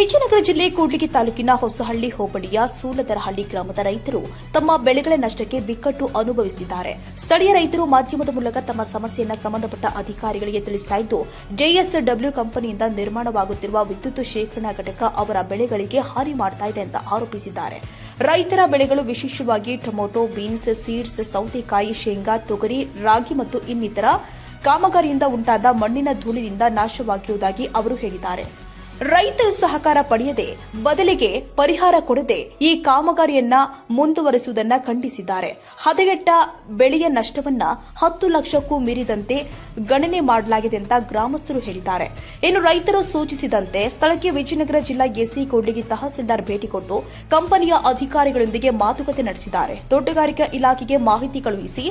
ವಿಜಯನಗರ ಜಿಲ್ಲೆ ಕೂಡ್ಲಿಗಿ ತಾಲೂಕಿನ ಹೊಸಹಳ್ಳಿ ಹೋಬಳಿಯ ಸೂಲದರಹಳ್ಳಿ ಗ್ರಾಮದ ರೈತರು ತಮ್ಮ ಬೆಳೆಗಳ ನಷ್ಟಕ್ಕೆ ಬಿಕ್ಕಟ್ಟು ಅನುಭವಿಸುತ್ತಿದ್ದಾರೆ. ಸ್ಥಳೀಯ ರೈತರು ಮಾಧ್ಯಮದ ಮೂಲಕ ತಮ್ಮ ಸಮಸ್ಯೆಯನ್ನು ಸಂಬಂಧಪಟ್ಟ ಅಧಿಕಾರಿಗಳಿಗೆ ತಿಳಿಸ್ತಾ ಇದ್ದು, ಜೆಎಸ್ಡಬ್ಲ್ಯೂ ಕಂಪನಿಯಿಂದ ನಿರ್ಮಾಣವಾಗುತ್ತಿರುವ ವಿದ್ಯುತ್ ಶೇಖರಣಾ ಘಟಕ ಅವರ ಬೆಳೆಗಳಿಗೆ ಹಾನಿ ಇದೆ ಅಂತ ಆರೋಪಿಸಿದ್ದಾರೆ. ರೈತರ ಬೆಳೆಗಳು ವಿಶೇಷವಾಗಿ ಟೊಮೊಟೊ, ಬೀನ್ಸ್, ಸೀಡ್ಸ್, ಸೌತೆಕಾಯಿ, ಶೇಂಗಾ, ತೊಗರಿ, ರಾಗಿ ಮತ್ತು ಇನ್ನಿತರ ಕಾಮಗಾರಿಯಿಂದ ಉಂಟಾದ ಮಣ್ಣಿನ ಧೂಳಿನಿಂದ ನಾಶವಾಗಿರುವುದಾಗಿ ಅವರು ಹೇಳಿದ್ದಾರೆ. ರೈತರು ಸಹಕಾರ ಪಡೆಯದೆ ಬದಲಿಗೆ ಪರಿಹಾರ ಕೊಡದೆ ಈ ಕಾಮಗಾರಿಯನ್ನ ಮುಂದುವರೆಸುವುದನ್ನ ಖಂಡಿಸಿದ್ದಾರೆ. ಹದಗೆಟ್ಟ ಬೆಳೆಯ ನಷ್ಟವನ್ನ ಹತ್ತು ಲಕ್ಷಕ್ಕೂ ಮೀರಿದಂತೆ ಗಣನೆ ಮಾಡಲಾಗಿದೆ ಅಂತ ಗ್ರಾಮಸ್ಥರು ಹೇಳಿದ್ದಾರೆ. ಇನ್ನು ರೈತರು ಸೂಚಿಸಿದಂತೆ ಸ್ಥಳಕ್ಕೆ ವಿಜಯನಗರ ಜಿಲ್ಲಾ ಎಸ್ಸಿ ಕೂಡ್ಲಿಗಿ ತಹಸೀಲ್ದಾರ್ ಭೇಟಿ ಕೊಟ್ಟು ಕಂಪನಿಯ ಅಧಿಕಾರಿಗಳೊಂದಿಗೆ ಮಾತುಕತೆ ನಡೆಸಿದ್ದಾರೆ. ತೋಟಗಾರಿಕಾ ಇಲಾಖೆಗೆ ಮಾಹಿತಿ ಕಳುಹಿಸಿ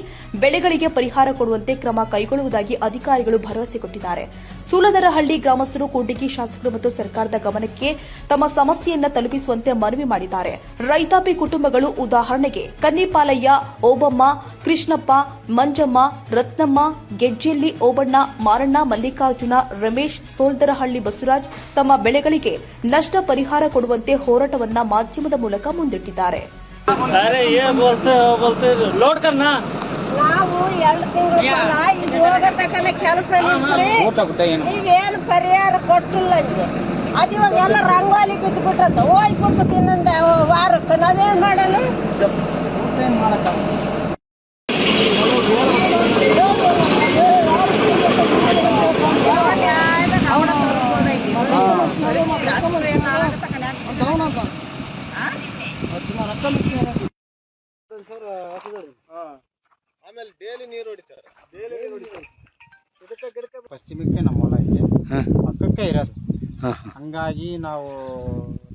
ಬೆಳೆಗಳಿಗೆ ಪರಿಹಾರ ಕೊಡುವಂತೆ ಕ್ರಮ ಕೈಗೊಳ್ಳುವುದಾಗಿ ಅಧಿಕಾರಿಗಳು ಭರವಸೆ ಕೊಟ್ಟಿದ್ದಾರೆ. ಸೂಲದರಹಳ್ಳಿ ಗ್ರಾಮಸ್ಥರು ಕೂಡ್ಲಿಗಿ ಶಾಸಕರು ಮತ್ತು ಸರ್ಕಾರದ ಗಮನಕ್ಕೆ ತಮ್ಮ ಸಮಸ್ಯೆಯನ್ನ ತಲುಪಿಸುವಂತೆ ಮನವಿ ಮಾಡಿದ್ದಾರೆ. ರೈತಾಪಿ ಕುಟುಂಬಗಳು ಉದಾಹರಣೆಗೆ ಕನ್ನಿಪಾಲಯ್ಯ, ಓಬಮ್ಮ, ಕೃಷ್ಣಪ್ಪ, ಮಂಜಮ್ಮ, ರತ್ನಮ್ಮ, ಗೆಜ್ಜೆಲ್ಲಿ ಓಬಣ್ಣ ಮಾರಣ್ಣ ಮಲ್ಲಿಕಾರ್ಜುನ ರಮೇಶ್ ಸೋಲ್ದರಹಳ್ಳಿ ಬಸವರಾಜ್ ತಮ್ಮ ಬೆಳೆಗಳಿಗೆ ನಷ್ಟ ಪರಿಹಾರ ಕೊಡುವಂತೆ ಹೋರಾಟವನ್ನ ಮಾಧ್ಯಮದ ಮೂಲಕ ಮುಂದಿಟ್ಟಿದ್ದಾರೆ. ನಾವು ಎರಡು ಕೆಲಸ ಪರಿಹಾರ ಕೊಟ್ಟಿಲ್ಲ ಅದು ಇವಾಗ ಎಲ್ಲ ರಂಗೋಲಿ ಬಿದ್ದು ಬಿಟ್ರಂತ ಹೋಗ್ಬಿಟ್ಟು ಬಿಡ್ತು ವಾರಕ್ಕೆ ನಾವೇನ್ ಮಾಡಲ್ಲ ಆಮೇಲೆ ಡೈಲಿ ನೀರು ಹೊಡಿತಾರೆ ಡೈಲಿ ನೀರು ಹೊಡಿತಾರೆ ಇದಕ್ಕೆ ಗಿಡಕ್ಕೆ ಪಶ್ಚಿಮಕ್ಕೆ ನಮ್ಮ ಹೊಲ ಇದೆ. ಪಕ್ಕಕ್ಕೆ ಇರೋದು. ಹಂಗಾಗಿ ನಾವು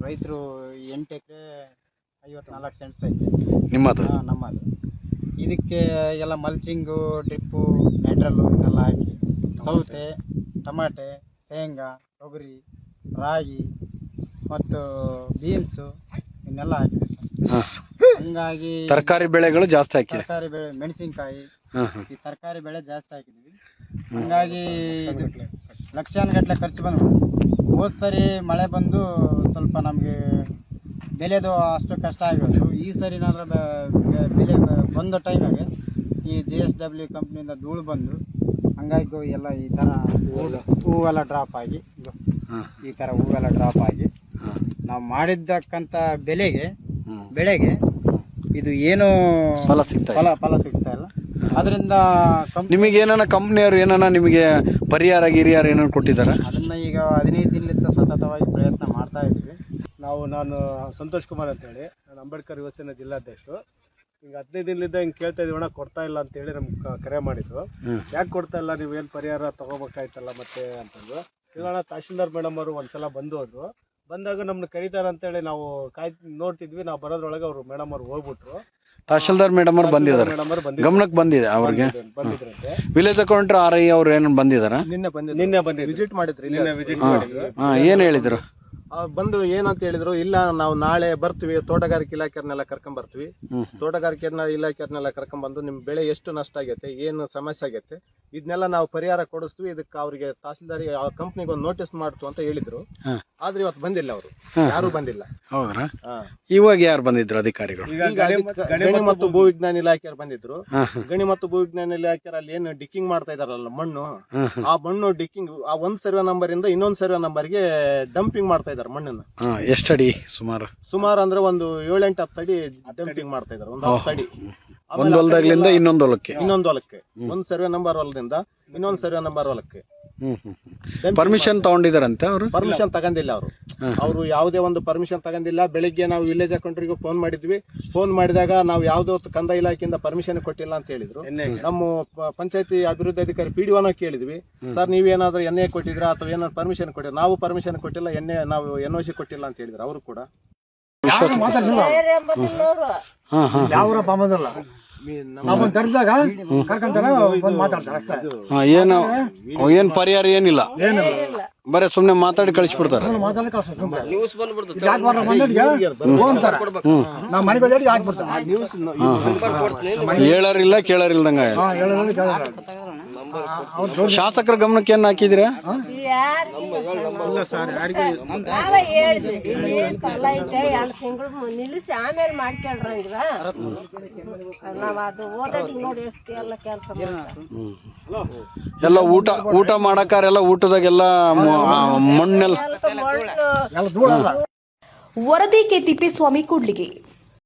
ರೈತರು ಎಂಟು ಎಕರೆ ಐವತ್ನಾಲ್ಕು ಸೆಂಟ್ಸ್ ಐತೆ. ನಿಮ್ಮದು? ನಮ್ಮದು. ಇದಕ್ಕೆ ಎಲ್ಲ ಮಲ್ಚಿಂಗು ಡ್ರಿಪ್ಪು ನೈಟ್ರಲ್ಲು ಇದೆಲ್ಲ ಹಾಕಿ ಸೌತೆ ಟಮಾಟೆ ಶೇಂಗಾ ತೊಗರಿ ರಾಗಿ ಮತ್ತು ಬೀನ್ಸು ಇವನ್ನೆಲ್ಲ ಹಾಕಿದೆ ಸರ್. ಹಂಗಾಗಿ ತರಕಾರಿ ಬೆಳೆಗಳು ಜಾಸ್ತಿ ಹಾಕಿ ತರಕಾರಿ ಬೆಳೆ ಮೆಣಸಿನ್ಕಾಯಿ ಹಾಂ ಹಾಂ. ಈ ತರಕಾರಿ ಬೆಳೆ ಜಾಸ್ತಿ ಹಾಕಿದ್ವಿ. ಹಂಗಾಗಿ ಇದು ಲಕ್ಷಾನುಗಟ್ಟಲೆ ಖರ್ಚು ಬಂದು ಹೋದ್ ಸರಿ ಮಳೆ ಬಂದು ಸ್ವಲ್ಪ ನಮಗೆ ಬೆಲೆದು ಅಷ್ಟು ಕಷ್ಟ ಆಗಿತ್ತು ಈ ಸರಿ ಬೆಲೆ ಬ- ಬಂದ ಟೈಮಾಗೆ ಈ ಜಿ ಎಸ್ ಡಬ್ಲ್ಯೂ ಕಂಪ್ನಿಯಿಂದ ಧೂಳು ಬಂದು ಹಂಗಾಗಿ ಎಲ್ಲ ಈ ಥರ ಹೂವು- ಹೂವೆಲ್ಲ ಡ್ರಾಪ್ ಆಗಿ ಈ ಥರ ಹೂವೆಲ್ಲ ಡ್ರಾಪ್ ಆಗಿ ನಾವು ಮಾಡಿದ್ದಕ್ಕಂಥ ಬೆಲೆಗೆ ಬೆಳೆಗೆ ಇದು ಏನು ಫಲ ಸಿಗ್ತಾ ಇಲ್ಲ. ಫಲ ಫಲ ಸಿಗ್ತಾ ಇಲ್ಲ. ಅದರಿಂದ ನಿಮಗೆ ಏನಾನ ಕಂಪ್ನಿಯವರು ಏನಾನ ನಿಮಗೆ ಪರಿಹಾರ ಗಿರಿಯಾರ ಏನಾರು ಕೊಟ್ಟಿದ್ದಾರೆ? ಅದನ್ನ ಈಗ ಹದಿನೈದು ದಿನದಿಂದ ಸತತವಾಗಿ ಪ್ರಯತ್ನ ಮಾಡ್ತಾ ಇದ್ದೀವಿ. ನಾವು ನಾನು ಸಂತೋಷ್ ಕುಮಾರ್ ಅಂತೇಳಿ ನಾನು ಅಂಬೇಡ್ಕರ್ ವ್ಯವಸ್ಥೆನ ಜಿಲ್ಲಾಧ್ಯಕ್ಷರು. ಈಗ ಹದಿನೈದು ದಿನದಿಂದ ಹಿಂಗೆ ಕೇಳ್ತಾ ಇದೀವಿ ಅಣ್ಣ ಕೊಡ್ತಾ ಇಲ್ಲ ಅಂತೇಳಿ ನಮ್ಗೆ ಕರೆ ಮಾಡಿದ್ರು. ಯಾಕೆ ಕೊಡ್ತಾ ಇಲ್ಲ? ನೀವು ಏನು ಪರಿಹಾರ ತಗೋಬೇಕಾಯ್ತಲ್ಲ ಮತ್ತೆ ಅಂತಂದು ಇಲ್ಲ ತಹಶೀಲ್ದಾರ್ ಮೇಡಮ್ ಅವರು ಒಂದ್ಸಲ ಬಂದು ಹೋದ್ರು ಬಂದಾಗ ನಮ್ಮನ್ನ ಕರೀತಾರೆ ಅಂತೇಳಿ ನಾವು ಕಾಯ್ ನೋಡ್ತಿದ್ವಿ. ನಾವು ಬರೋದ್ರೊಳಗೆ ಅವರು ಮೇಡಮ್ ಅವ್ರು ಹೋಗ್ಬಿಟ್ರು. ತಹಶೀಲ್ದಾರ್ ಮೇಡಮ್ ಅವ್ರು ಬಂದಿದ್ದಾರೆ ಮೇಡಮ್ ಅವ್ರು ಬಂದಿದ್ರು. ಗಮನಕ್ಕೆ ಬಂದಿದೆ ಅವ್ರಿಗೆ? ಬಂದಿದ್ರಂತೆ ವಿಲೇಜ್ ಅಕೌಂಟ್ರ್ ಆರ್ ಐ ಅವ್ರು ಏನು ಬಂದಿದಾರ? ನಿನ್ನೆ ಬಂದಿ ನಿನ್ನೆ ಬಂದಿದ್ರು. ವಿಸಿಟ್ ಮಾಡಿದ್ರಿ ನಿನ್ನೆ ವಿಸಿಟ್ ಮಾಡಿದ್ರು. ಹಾಂ ಏನು ಹೇಳಿದ್ರು? ಬಂದು ಏನಂತ ಹೇಳಿದ್ರು ಇಲ್ಲ ನಾವು ನಾಳೆ ಬರ್ತೀವಿ ತೋಟಗಾರಿಕೆ ಇಲಾಖೆಯವ್ರನ್ನೆಲ್ಲ ಕರ್ಕೊಂಡ್ ಬರ್ತೀವಿ. ತೋಟಗಾರಿಕೆ ಇಲಾಖೆಯವ್ರನ್ನೆಲ್ಲ ಕರ್ಕೊಂಡ್ ಬಂದು ನಿಮ್ ಬೆಳೆ ಎಷ್ಟು ನಷ್ಟ ಆಗೈತೆ ಏನು ಸಮಸ್ಯೆ ಆಗೈತೆ ಇದನ್ನೆಲ್ಲ ನಾವು ಪರಿಹಾರ ಕೊಡಿಸ್ತೀವಿ. ಇದಕ್ಕೆ ಅವರಿಗೆ ತಹಸೀಲ್ದಾರಿ ಆ ಕಂಪ್ನಿಗೆ ಒಂದು ನೋಟಿಸ್ ಮಾಡ್ತು ಅಂತ ಹೇಳಿದ್ರು. ಆದ್ರೆ ಇವತ್ತು ಬಂದಿಲ್ಲ ಅವರು. ಯಾರು ಬಂದಿಲ್ಲ. ಹೌದ್ರಾ? ಹಾ. ಇವಾಗ ಯಾರು ಬಂದಿದ್ರು ಅಧಿಕಾರಿಗಳು? ಈಗ ಈಗ ಗಣಿ ಅದಕ್ಕೆ ಮತ್ತು- ಗಣಿ ಭೂ ವಿಜ್ಞಾನ ಇಲಾಖೆಯವ್ರು ಬಂದಿದ್ರು. ಹಾಂ. ಹಾಂ ಗಣಿ ಮತ್ತು ಭೂ ವಿಜ್ಞಾನ ಇಲಾಖೆಯವ್ರು ಅಲ್ಲಿ ಏನು ಡಿಕ್ಕಿಂಗ್ ಮಾಡ್ತಾ ಇದಾರಲ್ಲ ಮಣ್ಣು. ಹಾಂ ಹಾಂ. ಆ ಮಣ್ಣು ಡಿಕ್ಕಿಂಗ್ ಆ ಒಂದ್ ಸರ್ವೆ ನಂಬರ್ ಇಂದ ಇನ್ನೊಂದ್ ಸರ್ವೆ ನಂಬರ್ಗೆ ಡಂಪಿಂಗ್ ಮಾಡ್ತಾ ಇದಾರೆ ಮಣ್ಣನ್ನ. ಹಾಂ ಎಷ್ಟಡಿ ಸುಮಾರು? ಸುಮಾರು ಅಂದ್ರೆ ಒಂದು ಏಳೆಂಟು ಹತ್ತು ಅಡಿ ಡಂಪಿಂಗ್ ಮಾಡ್ತಾ ಇದಾರೆ ಒಂದು ಹತ್ತು ಅಡಿ. ಆಮೇಲೆ ಒಂದು ಹೊಲದಾಗ್ಲಿಂದ ಇನ್ನೊಂದು ಹೊಲಕ್ಕೆ? ಇನ್ನೊಂದು ಹೊಲಕ್ಕೆ. ಹ್ಮ್. ಒಂದ್ ಸರ್ವೆ ನಂಬರ್ ಹೊಲದಿಂದ. ಇನ್ನೊಂದ್ ಸರ್ವೆ ನಂಬರ್ ಹೊಲಕ್ಕೆ. ಹ್ಮ್ ಹ್ಮ್ ಪರ್ಮಿಷನ್ ತಗೊಂಡಿದಾರಂತೆ ಅವರು? ಪರ್ಮಿಷನ್ ತಗೊಂಡಿಲ್ಲ ಅವರು. ಅವರು ಯಾವುದೇ ಒಂದು ಪರ್ಮಿಷನ್ ತಗೊಂಡಿಲ್ಲ. ಬೆಳಿಗ್ಗೆ ನಾವು ವಿಲೇಜ್ ಅಕೌಂಟ್ರಿಗೂ ಫೋನ್ ಮಾಡಿದ್ವಿ. ಫೋನ್ ಮಾಡಿದಾಗ ನಾವು ಯಾವುದೋ ಕಂದ ಇಲಾಖೆಯಿಂದ ಪರ್ಮಿಷನ್ ಕೊಟ್ಟಿಲ್ಲ ಅಂತ ಹೇಳಿದ್ರು. ನಮ್ಮ ಪಂಚಾಯತಿ ಅಭಿವೃದ್ಧಿ ಅಧಿಕಾರಿ ಪಿ ಡಿ ಕೇಳಿದ್ವಿ. ಸರ್ ನೀವೇನಾದ್ರೂ ಎನ್ ಎ ಕೊಟ್ಟಿದ್ರಾ ಅಥವಾ ಏನಾದ್ರು ಪರ್ಮಿಷನ್ ಕೊಟ್ಟಿಲ್ಲ ನಾವು ಪರ್ಮಿಷನ್ ಕೊಟ್ಟಿಲ್ಲ. ಎನ್ ಎ ನಾವು ಎನ್ ಸಿ ಕೊಟ್ಟಿಲ್ಲ ಅಂತ ಹೇಳಿದ್ರು. ಅವರು ಕೂಡ. ಯಾವ ಬಂದಿಲ್ಲ ನಾವು ಕರೆದಾಗ ಕರ್ಕೊಂತಾರ ಬಂದು ಮಾತಾಡ್ತಾರೆ ಅಷ್ಟೇ. ಹಾಂ ಏನು ಏನು ಪರಿಹಾರ ಏನಿಲ್ಲ. ಬರೀ ಸುಮ್ಮನೆ ಮಾತಾಡಿ ಕಳಿಸ್ಬಿಡ್ತಾರೆ. ಮಾತಾಡಿ ಕಳ್ಸ ಯಾಕೆ ಬರ್ರ ಮಂದಿಗೆ ಹೋಗ್ತಾರೆ ನಾವು ಮನೆಗೆ ಹೋಗಿ ಯಾಕೆ ಬರ್ತಾರೆ ಹೇಳೋರಿಲ್ಲ ಕೇಳೋರಿಲ್ದಂಗ ಹಾ ಹೇಳೋದ್ರಲ್ಲಿ ಕೇಳೋದು. ಶಾಸಕರ ಗಮನಕ್ಕೆ ಸರ್ ಹಾಕಿದ್ದೀರಾ ನಾವೇ ಹೇಳಿದ್ವಿ ಏನ್ ಫಲ ಐತೆ ಎರಡು ತಿಂಗಳು ನಿಲ್ಲಿಸಿ ಆಮೇಲೆ ಮಾಡ್ಕೊಳ್ರಂಗಿಲ್ಲ ನಾವ್ ಅದು ಓದೋಟಿಗೆ ನೋಡಿ ಎಷ್ಟು ಎಲ್ಲ ಕೆಲಸ ಎಲ್ಲ ಊಟ ಊಟ ಮಾಡಕ್ಕಾರೆಲ್ಲ ಊಟದಾಗೆಲ್ಲ ಮಣ್ಣೆಲ್ಲ. ವರದಿ ಕೆ ತಿಪ್ಪೇಸ್ವಾಮಿ ಕೂಡ್ಲಿಗೆ.